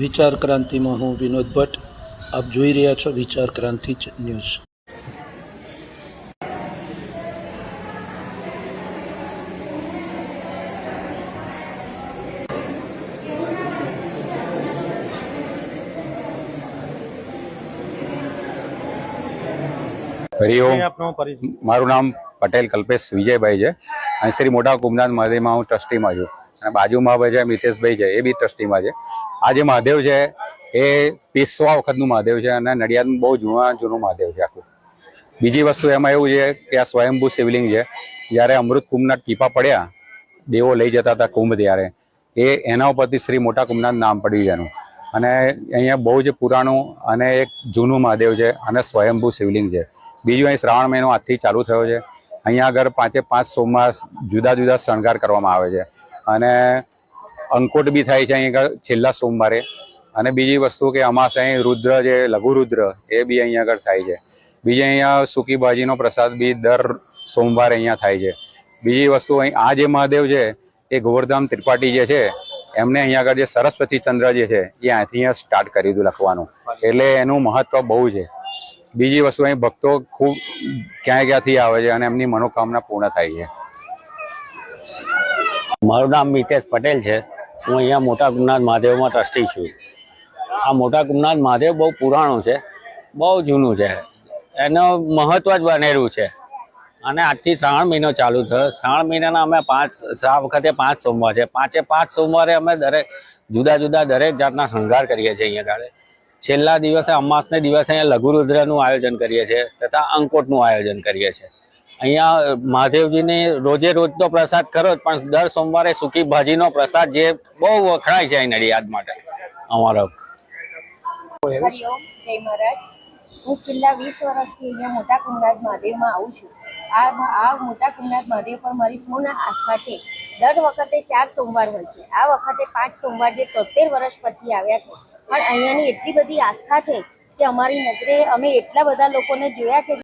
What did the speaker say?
વિચાર ક્રાંતિમાં હું વિનોદ ભટ્ટ. આપ જોઈ રહ્યા છો વિચાર ક્રાંતિ ન્યૂઝ. હરિઓમ મારું નામ પટેલ કલ્પેશ વિજયભાઈ છે. અને શ્રી મોટા કુમનાથ મહાદેવમાં હું ટ્રસ્ટીમાં છું. અને બાજુમાં ભાઈ છે મિતેશભાઈ છે, એ બી ટ્રસ્ટીમાં છે. આ જે મહાદેવ છે, એ પીસવા વખતનું મહાદેવ છે અને નડિયાદનું બહુ જૂના જૂનું મહાદેવ છે આખું. બીજી વસ્તુ એમાં એવું છે કે આ સ્વયંભૂ શિવલિંગ છે. જ્યારે અમૃત કુંભના ટીપા પડ્યા, દેવો લઈ જતા હતા કુંભ ત્યારે, એ એના ઉપરથી શ્રી મોટા કુંભના નામ પડ્યું એનું. અને અહીંયા બહુ જ પુરાણું અને એક જૂનું મહાદેવ છે અને સ્વયંભૂ શિવલિંગ છે. બીજું અહીં શ્રાવણ મહિનો આજથી ચાલુ થયો છે. અહીંયા આગળ પાંચે પાંચ સોમવાર જુદા જુદા શણગાર કરવામાં આવે છે. અને અંકોટ બી થાય છે અહીં આગળ છેલ્લા સોમવારે. અને બીજી વસ્તુ કે અમાસ અહીં રુદ્ર જે લઘુ રુદ્ર, એ બી અહીંયા આગળ થાય છે. બીજી અહીંયા સૂકી ભાજીનો પ્રસાદ બી દર સોમવારે અહીંયા થાય છે. બીજી વસ્તુ અહીં આ જે મહાદેવ છે, એ ગોવર્ધન ત્રિપાઠી જે છે, એમને અહીંયા આગળ જે સરસ્વતી ચંદ્ર જે છે, એ અહીંથી અહીંયા સ્ટાર્ટ કર્યું દીધું લખવાનું. એટલે એનું મહત્વ બહુ છે. બીજી વસ્તુ અહીં ભક્તો ખૂબ ક્યાં ક્યાંથી આવે છે અને એમની મનોકામના પૂર્ણ થાય છે. મારું નામ મિતેશ પટેલ છે. હું અહીંયા મોટા ગુમનાથ મહાદેવમાં ટ્રસ્ટી છું. આ મોટા ગુમનાથ મહાદેવ બહુ પુરાણું છે. બહુ જૂનું છે. એનું મહત્વ જ બનેલું છે. અને આજથી શ્રાવણ મહિનો ચાલુ થયો. શ્રાવણ મહિનાના અમે પાંચ, આ વખતે પાંચ સોમવાર છે. પાંચે પાંચ સોમવારે અમે દરેક, જુદા જુદા દરેક જાતના શણગાર કરીએ છીએ અહીંયા ગાળે. છેલ્લા દિવસે અમાસને દિવસે અહીંયા લઘુરુદ્રનું આયોજન કરીએ છીએ તથા અંકોટનું આયોજન કરીએ છીએ. અહીંયા મહાદેવજીને રોજે રોજનો પ્રસાદ ખરો પણ દર સોમવારે સૂકી ભાજીનો પ્રસાદ જે બહુ વખણાય છે અહીં નડિયાદ માટે. અમારો. હું છેલ્લા વીસ વર્ષથી અહીંયા મોટા કુંડાજ મહાદેવમાં આવું છું. આ આ મોટા કુંભનાથ મહાદેવ પર મારી પૂર્ણ આસ્થા છે. દર વખતે ચાર સોમવાર હોય છે. આ વખતે પાંચ સોમવાર જે તોતેર વર્ષ પછી આવ્યા છે. પણ અહીંયાની એટલી બધી આસ્થા છે કે અમારી નજરે અમે એટલા બધા લોકોને જોયા છે